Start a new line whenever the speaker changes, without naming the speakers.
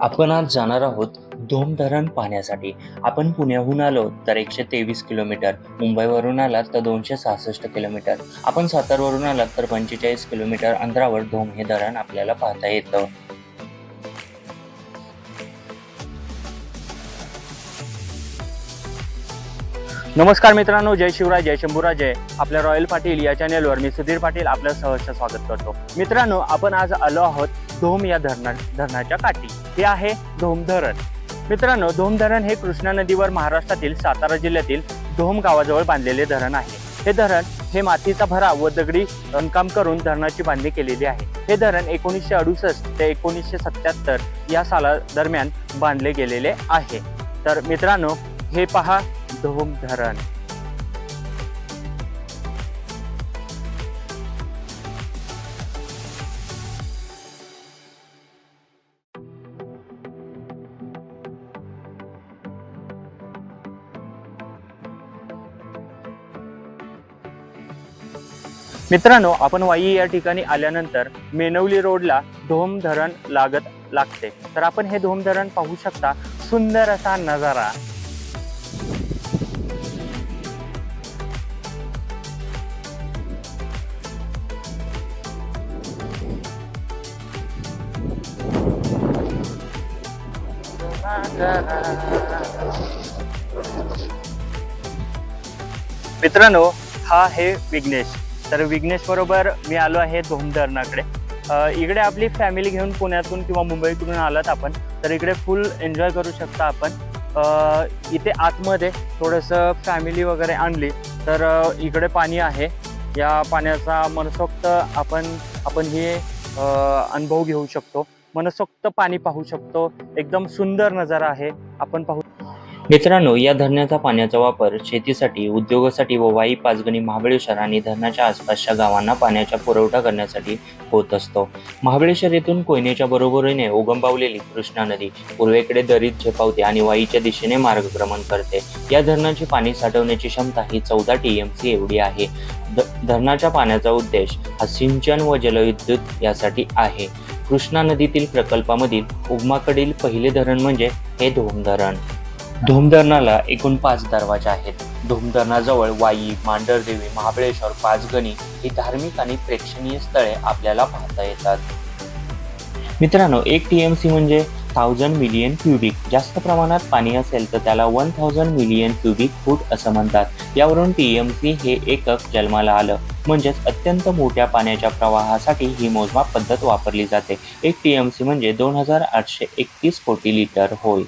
आपण आज जाणार आहोत धोम धरण पाहण्यासाठी. आपण पुण्याहून आलो तर एकशे तेवीस किलोमीटर. मुंबईवरून आलात तर दोनशे सहासष्ट किलोमीटर. आपण सातारवरून आलात तर पंचेचाळीस किलोमीटर अंतरावर धोम हे धरण आपल्याला पाहता येतं. नमस्कार मित्रांनो जय शिवराय जय शंभूराज जय. आपल्या रॉयल पाटील या चॅनेलवर मी सुधीर पाटील आपलं सहर्ष स्वागत करतो. मित्रांनो आपण आज आलो आहोत धोम या धरणा धरणाच्या काठी. हे आहे धोम धरण. मित्रांनो धोम धरण हे कृष्णा नदीवर महाराष्ट्रातील सातारा जिल्ह्यातील धोम गावाजवळ बांधलेले धरण आहे. हे धरण हे मातीचा भराव व दगडी बांधकाम करून धरणाची बांधणी केलेली आहे. हे धरण एकोणीसशे अडुसष्ट ते एकोणीसशे सत्याहत्तर या साला दरम्यान बांधले गेलेले आहे. तर मित्रांनो हे पहा धोम धरण. मित्रांनो आपण वाई या ठिकाणी आल्यानंतर मेनवली रोडला धोम धरण लागत लागते. तर आपण हे धोम धरण पाहू शकता सुंदर असा नजारा. मित्रांनो हा आहे विघ्नेश. तर विघ्नेश बरोबर मी आलो आहे धोम धरणाकडे इकडे आपली फॅमिली घेऊन पुण्यातून किंवा मुंबईतून आलात आपण तर इकडे फुल एन्जॉय करू शकता आपण. इथे आतमध्ये थोडंसं फॅमिली वगैरे आणली तर इकडे पाणी आहे. या पाण्याचा मनसोक्त आपण आपण हे अनुभव घेऊ शकतो. मनसोक्त पाणी पाहू शकतो. एकदम सुंदर नजारा आहे. आपण पाहू मित्रांनो या धरणाचा पाण्याचा वापर शेतीसाठी उद्योगासाठी व वाई पाचगणी महाबळेश्वर आणि धरणाच्या आसपासच्या गावांना पाण्याचा पुरवठा करण्यासाठी होत असतो. महाबळेश्वर येथून कोयनेच्या बरोबरीने उगम पावलेली कृष्णा नदी पूर्वेकडे दरीत झेपावते आणि वाईच्या दिशेने मार्गक्रमण करते. या धरणाची पाणी साठवण्याची क्षमता ही चौदा टी एम सी एवढी आहे. ध- धरणाच्या पाण्याचा उद्देश हा सिंचन व जलविद्युत यासाठी आहे. कृष्णा नदीतील प्रकल्पामधील उगमाकडील पहिले धरण म्हणजे हे धोम धरण. धूमधरणाला एकूण पाच दरवाजे आहेत. धूमधरणाजवळ वाई मांढरदेवी महाबळेश्वर पाचगणी ही धार्मिक आणि प्रेक्षणीय स्थळे आपल्याला पाहता येतात. मित्रांनो एक टी एम सी म्हणजे थाउजंड मिलियन क्युबिक जास्त प्रमाणात पाणी असेल तर त्याला one thousand million cubic foot असं म्हणतात. यावरून टी एम सी हे एकक जन्माला आलं. म्हणजेच अत्यंत मोठ्या पाण्याच्या प्रवाहासाठी ही मोजमाप पद्धत वापरली जाते. एक टी एम सी म्हणजे दोन हजार आठशे एकतीस कोटी लिटर होय.